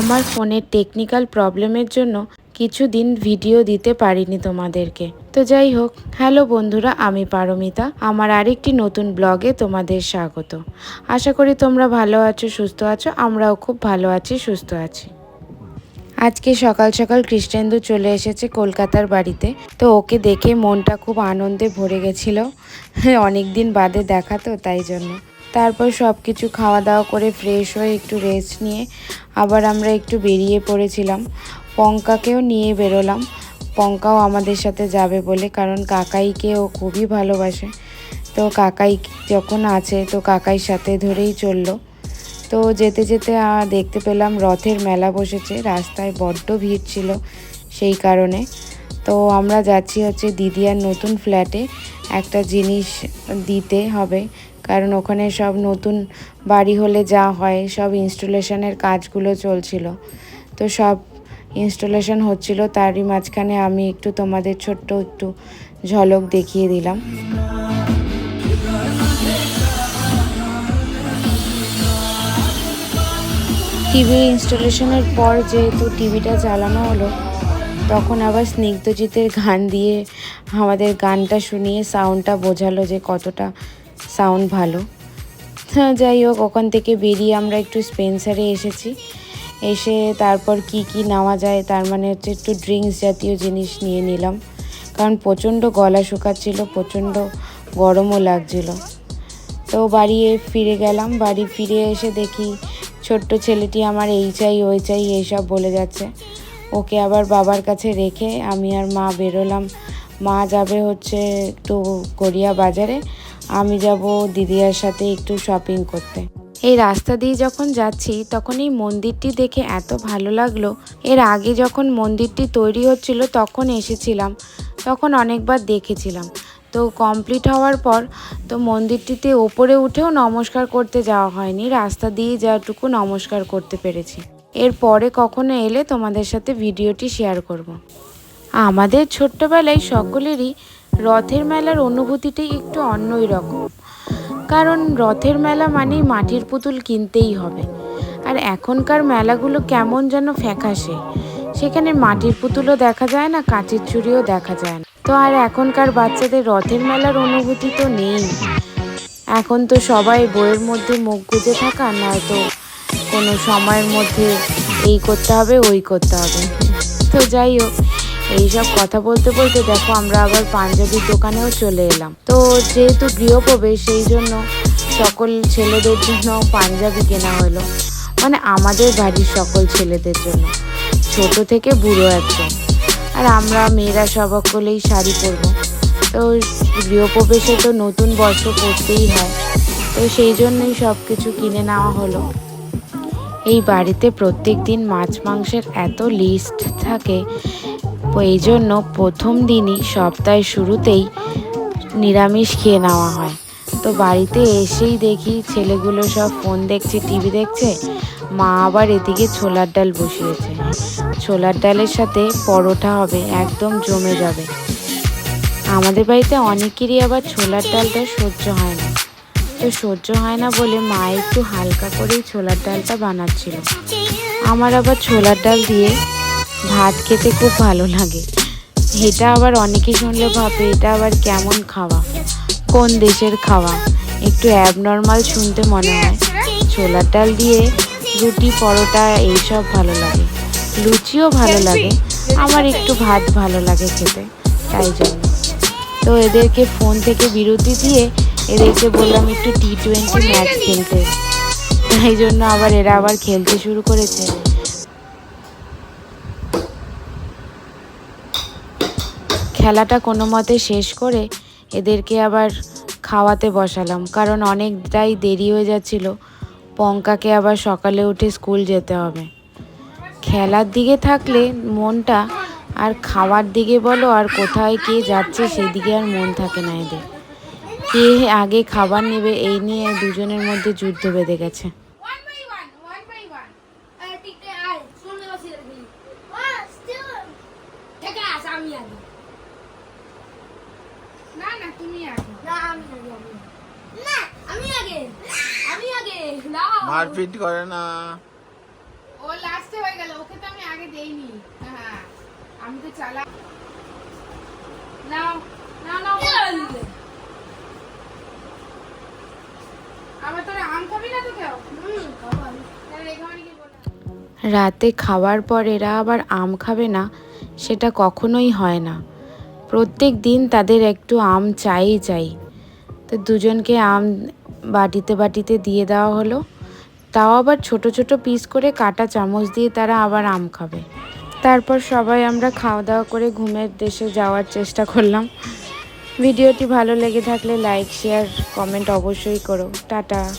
আমার ফোনের টেকনিক্যাল প্রবলেমের জন্য কিছুদিন ভিডিও দিতে পারিনি তোমাদেরকে। তো যাই হোক হ্যালো বন্ধুরা, আমি পারমিতা। আমার আরেকটি নতুন ব্লগে তোমাদের স্বাগত। আশা করি তোমরা ভালো আছো, সুস্থ আছো, আমরাও খুব ভালো আছি, সুস্থ আছি। আজকে সকাল সকাল কৃষ্ণেন্দু চলে এসেছে কলকাতার বাড়িতে। তো ওকে দেখে মনটা খুব আনন্দে ভরে গেছিল। অনেক দিন বাদে দেখা তো, তাই জন্য। তারপর সব কিছু খাওয়া দাওয়া করে ফ্রেশ হয়ে একটু রেস্ট নিয়ে আবার আমরা একটু বেরিয়ে পড়েছিলাম। পঙ্কাকেও নিয়ে বেরোলাম। পঙ্কাও আমাদের সাথে যাবে বলে, কারণ কাকাইকে ও খুবই ভালোবাসে। তো কাকাই যখন আছে, তো কাকাই সাথে ধরেই চলল। তো যেতে যেতে দেখতে পেলাম রথের মেলা বসেছে। রাস্তায় বড্ড ভিড় ছিল সেই কারণে। তো আমরা যাচ্ছি হচ্ছে দিদিয়ার নতুন ফ্ল্যাটে একটা জিনিস দিতে হবে, কারণ ওখানে সব নতুন বাড়ি হলে যা হয়, সব ইনস্টলেশনের কাজগুলো চলছিল। তো সব ইনস্টলেশন হচ্ছিল, তারই মাঝখানে আমি একটু তোমাদের ছোট্ট একটু ঝলক দেখিয়ে দিলাম। টিভি ইনস্টলেশনের পর যেহেতু টিভিটা চালানো হলো তখন আবার স্নিগ্ধজিতের গান দিয়ে আমাদের গানটা শুনিয়ে সাউন্ডটা বোঝালো যে কতটা সাউন্ড ভালো। যাই হোক, ওখান থেকে বেরিয়ে আমরা একটু স্পেন্সারে এসেছি। এসে তারপর কি কি নেওয়া যায়, তার মানে হচ্ছে একটু ড্রিঙ্কস জাতীয় জিনিস নিয়ে নিলাম। কারণ প্রচণ্ড গলা শুকাচ্ছিল, প্রচণ্ড গরমও লাগছিল। তো বাড়ি ফিরে গেলাম, বাড়ি ফিরে এসে দেখি ছোট্ট ছেলেটি আমার এই চাই ওই চাই এইসব বলে যাচ্ছে। ওকে আবার বাবার কাছে রেখে আমি আর মা বেরোলাম। মা যাবে হচ্ছে একটু গড়িয়া বাজারে। আমি যাব দিদিয়ার সাথে একটু শপিং করতে। এই রাস্তা দিয়ে যখন যাচ্ছি, তখন এই মন্দিরটি দেখে এত ভালো লাগল। এর আগে যখন মন্দিরটি তৈরি হচ্ছিল, তখন এসেছিলাম। তখন অনেকবার দেখেছিলাম। তো কমপ্লিট হওয়ার পর, তো মন্দিরটিতে ওপরে উঠেও নমস্কার করতে যাওয়া হয়নি। রাস্তা দিয়ে যাটুকু নমস্কার করতে পেরেছি। এরপরে কখনো এলে তোমাদের সাথে ভিডিওটি শেয়ার করব। আমাদের ছোট্টবেলায় সকলেরই রথের মেলার অনুভূতিটি একটু অন্যই রকম। কারণ রথের মেলা মানেই মাটির পুতুল কিনতেই হবে। আর এখনকার মেলাগুলো কেমন যেন ফ্যাকাশে। সেখানে মাটির পুতুলও দেখা যায় না, কাঁচের চুড়িও দেখা যায় না। তো আর এখনকার বাচ্চাদের রথের মেলার অনুভূতি তো নেই। এখন তো সবাই বইয়ের মধ্যে মুখ গুজে থাকা, নয়তো কোনো সময়ের মধ্যে এই করতে হবে, ওই করতে হবে। তো যাই হোক, এইসব কথা বলতে বলতে দেখো আমরা আবার পাঞ্জাবির দোকানেও চলে এলাম। তো যেহেতু গৃহপ্রবেশ, সেই জন্য সকল ছেলেদের জন্য পাঞ্জাবি কেনা হলো। মানে আমাদের বাড়ির সকল ছেলেদের জন্য। ছোট থেকে বুড়ো একদম আর আমরা মেয়েরা সকলেই শাড়ি পরবো। তো গৃহপ্রবেশে তো নতুন বস্ত্র পরতেই হয়। তো সেই জন্যই সব কিছু কিনে নেওয়া হলো। এই বাড়িতে প্রত্যেক দিন মাছ মাংসের এত লিস্ট থাকে। এই জন্য প্রথম দিনই সপ্তাহের শুরুতেই নিরামিষ খেয়ে নেওয়া হয়। তো বাড়িতে এসেই দেখি ছেলেগুলো সব ফোন দেখছে টিভি দেখছে। মা আবার এদিকে ছোলার ডাল বসিয়েছে। ছোলার ডালের সাথে পরোটা হবে, একদম জমে যাবে। আমাদের বাড়িতে অনেকেরই আবার ছোলার ডালটা সহ্য হয় না। তো সহ্য হয় না বলে মা একটু হালকা করেই ছোলার ডালটা বানাচ্ছিল। আমার আবার ছোলার ডাল দিয়ে ভাত খেতে খুব ভালো লাগে। এটা আবার অনেকে শুনলে ভাবে, এটা আবার কেমন খাওয়া? কোন দেশের খাওয়া? একটু অ্যাবনর্মাল শুনতে মনে হয়। ছোলার ডাল দিয়ে রুটি, পরোটা এইসব ভালো লাগে। লুচিও ভালো লাগে। আমার একটু ভাত ভালো লাগে খেতে, তাই জন্য। তো এদেরকে ফোন থেকে বিরতি দিয়ে এদেরকে বললাম একটু টি টোয়েন্টি ম্যাচ খেলতে। তাই জন্য আবার এরা আবার খেলতে শুরু করেছে। খেলাটা কোনো মতে শেষ করে এদেরকে আবার খাওয়াতে বসালাম। কারণ অনেকটাই দেরি হয়ে যাচ্ছিল। পঙ্কাকে আবার সকালে উঠে স্কুল যেতে হবে। খেলার দিকে থাকলে মনটা আর খাওয়ার দিকে বলো আর কোথায় কে যাচ্ছে সেদিকে আর মন থাকে না এদের। কে আগে খাবার নেবে এই নিয়ে দুজনের মধ্যে যুদ্ধ বেঁধে গেছে। না আমি আমি। আমি। মারপিট করে না। ও লাস্টে হয়ে আগে দেইনি। হ্যাঁ আমি তো চালা নাও নাও নাও আবার তোরা আম খাবি না তো কেউ হুম খাবার তাহলে এখানে কি বলে রাতে খাওয়ার পর এরা আবার আম খাবে না, সেটা কখনোই হয় না। প্রত্যেক দিন তাদের একটু আম চাই চাই। তো দুজনকে আম বাটিতে বাটিতে দিয়ে দেওয়া হলো। তাও আবার ছোট ছোট পিস করে কাটা চামচ দিয়ে তারা আবার আম খাবে। তারপর সবাই আমরা খাওয়া দাওয়া করে ঘুমের দেশে যাওয়ার চেষ্টা করলাম। ভিডিওটি ভালো লেগে থাকলে লাইক, শেয়ার, কমেন্ট অবশ্যই করো। টাটা।